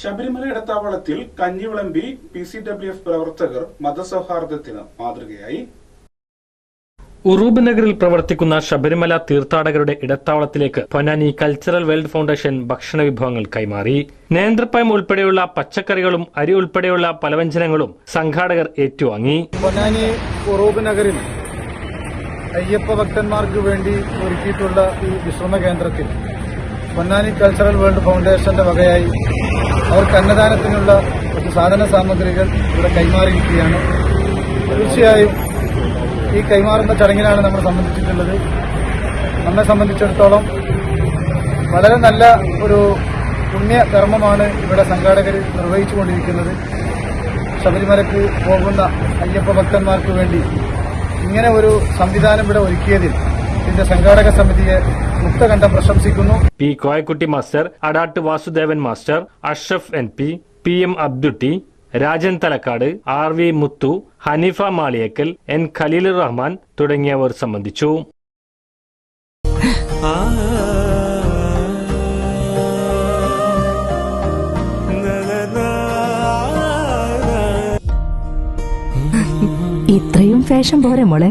ശബരിമല ഇടത്താവളത്തിൽ കഞ്ഞിവിളമ്പി P C W F പ്രവർത്തകർ മതസൗഹാർദ്ദത്തിന് മാതൃകയായി. ഉറൂബ് നഗറിൽ പ്രവർത്തിക്കുന്ന ശബരിമല തീർത്ഥാടകരുടെ ഇടത്താവളത്തിലേക്ക് പൊന്നാനി കൾച്ചറൽ വേൾഡ് ഫൗണ്ടേഷൻ ഭക്ഷണ വിഭവങ്ങൾ കൈമാറി. നേന്ത്രപ്പഴം ഉൾപ്പെടെയുള്ള പച്ചക്കറികളും അരി ഉൾപ്പെടെയുള്ള പലവ്യഞ്ജനങ്ങളും സംഘാടകർ ഏറ്റുവാങ്ങി. പൊന്നാനി ഉറൂബ് നഗറിൽ അയ്യപ്പ ഭക്തന്മാർക്ക് വേണ്ടി ഒരുക്കിയിട്ടുള്ള ഈ വിശ്രമ കേന്ദ്രത്തിൽ പൊന്നാനി കൾച്ചറൽ വേൾഡ് ഫൗണ്ടേഷന്റെ വകയായി അവർക്ക് അന്നദാനത്തിനുള്ള കുറച്ച് സാധന സാമഗ്രികൾ ഇവിടെ കൈമാറിയിരിക്കുകയാണ് തീർച്ചയായും ഈ കൈമാറുന്ന ചടങ്ങിലാണ് നമ്മൾ സംബന്ധിച്ചിട്ടുള്ളത്. നമ്മെ സംബന്ധിച്ചിടത്തോളം വളരെ നല്ല ഒരു പുണ്യകർമ്മമാണ് ഇവിടെ സംഘാടകർ നിർവഹിച്ചുകൊണ്ടിരിക്കുന്നത്. ശബരിമലക്ക് പോകുന്ന അയ്യപ്പ ഭക്തന്മാർക്ക് വേണ്ടി ഇങ്ങനെ ഒരു സംവിധാനം ഇവിടെ ഒരുക്കിയതിൽ ഇതിന്റെ സംഘാടക സമിതിയെ മുക്തകണ്ഠം പ്രശംസിക്കുന്നു. P Koyakutty master Adat Vasudevan master Ashraf N P P M Abdutty Rajan Thalakkad R V Muthu Haneefa Maliyakkal N Khaleel Rahman തുടങ്ങിയവർ സംബന്ധിച്ചു. ഇത്രയും ഫാഷൻ പോരെ മോളെ.